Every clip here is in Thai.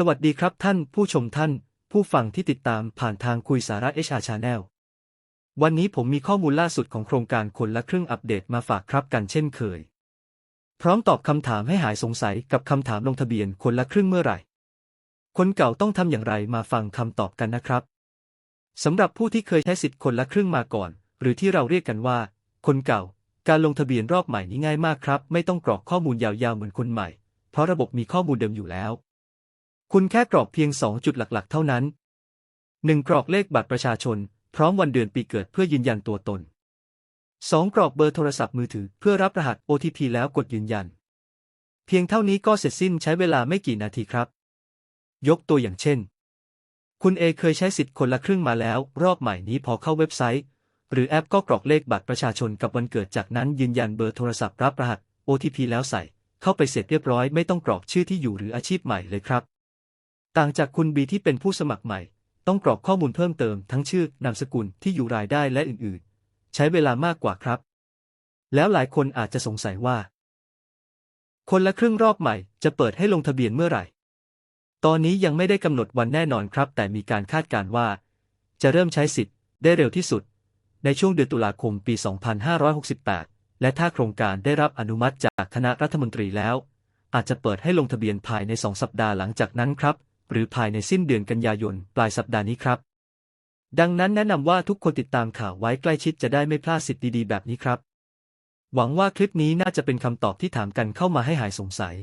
สวัสดีครับท่านผู้ชมท่าน ผู้ฟังที่ติดตามผ่านทางคุยสาระเอชาชาแนลวันนี้ผมมีข้อมูลล่าสุดของโครงการคนละครึ่งอัปเดตมาฝากครับกันเช่นเคย พร้อมตอบคำถามให้หายสงสัยกับคำถามลงทะเบียนคนละครึ่งเมื่อไหร่ คนเก่าต้องทำอย่างไรมาฟังคำตอบกันนะครับสำหรับผู้ที่เคยใช้สิทธิ์คนละครึ่งมาก่อน หรือที่เราเรียกกันว่า คนเก่า การลงทะเบียนรอบใหม่นี้ง่ายมากครับ ไม่ต้องกรอกข้อมูลยาวๆเหมือนคนใหม่ เพราะระบบมีข้อมูลเดิมอยู่แล้ว คุณแค่กรอกเพียง 2 จุดหลักๆ เท่านั้น 1. กรอกเลขบัตรประชาชน พร้อมวันเดือนปีเกิดเพื่อยืนยันตัวตน 2. กรอกเบอร์โทรศัพท์มือถือเพื่อรับรหัส OTP แล้วกดยืนยัน เพียงเท่านี้ก็เสร็จสิ้นใช้เวลาไม่กี่นาทีครับ ยกตัวอย่างเช่น คุณเอเคยใช้สิทธิ์คนละครึ่งมาแล้ว รอบใหม่นี้พอเข้าเว็บไซต์ หรือแอปก็กรอกเลขบัตรประชาชนกับวันเกิดจากนั้นยืนยันเบอร์โทรศัพท์รับรหัส OTP แล้วใส่ เข้าไปเสร็จเรียบร้อยไม่ต้องกรอกชื่อที่อยู่หรืออาชีพใหม่เลยครับ ต่างจากคุณบีที่เป็นผู้สมัครใหม่ ต้องกรอกข้อมูลเพิ่มเติมทั้งชื่อนามสกุลที่อยู่รายได้และอื่นๆ ใช้เวลามากกว่าครับ แล้วหลายคนอาจจะสงสัยว่า คนละครึ่งรอบใหม่จะเปิดให้ลงทะเบียนเมื่อไหร่ ตอนนี้ยังไม่ได้กำหนดวันแน่นอนครับ แต่มีการคาดการณ์ว่า จะเริ่มใช้สิทธิ์ได้เร็วที่สุด ในช่วงเดือนตุลาคมปี 2568 และถ้าโครงการได้รับอนุมัติจากคณะรัฐมนตรีแล้ว อาจจะเปิดให้ลงทะเบียนภายใน 2 สัปดาห์หลังจากนั้นครับ หรือภายในสิ้นเดือนกันยายนปลายสัปดาห์นี้ครับ ดังนั้นแนะนำว่าทุกคนติดตามข่าวไว้ใกล้ชิดจะได้ไม่พลาดสิทธิ์ดีๆแบบนี้ครับ หวังว่าคลิปนี้น่าจะเป็นคำตอบที่ถามกันเข้ามาให้หายสงสัย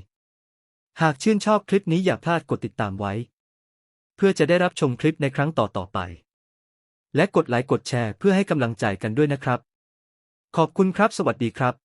หากชื่นชอบคลิปนี้อย่าพลาดกดติดตามไว้ เพื่อจะได้รับชมคลิปในครั้งต่อๆไป และกดไลค์กดแชร์เพื่อให้กำลังใจกันด้วยนะครับ ขอบคุณครับ สวัสดีครับ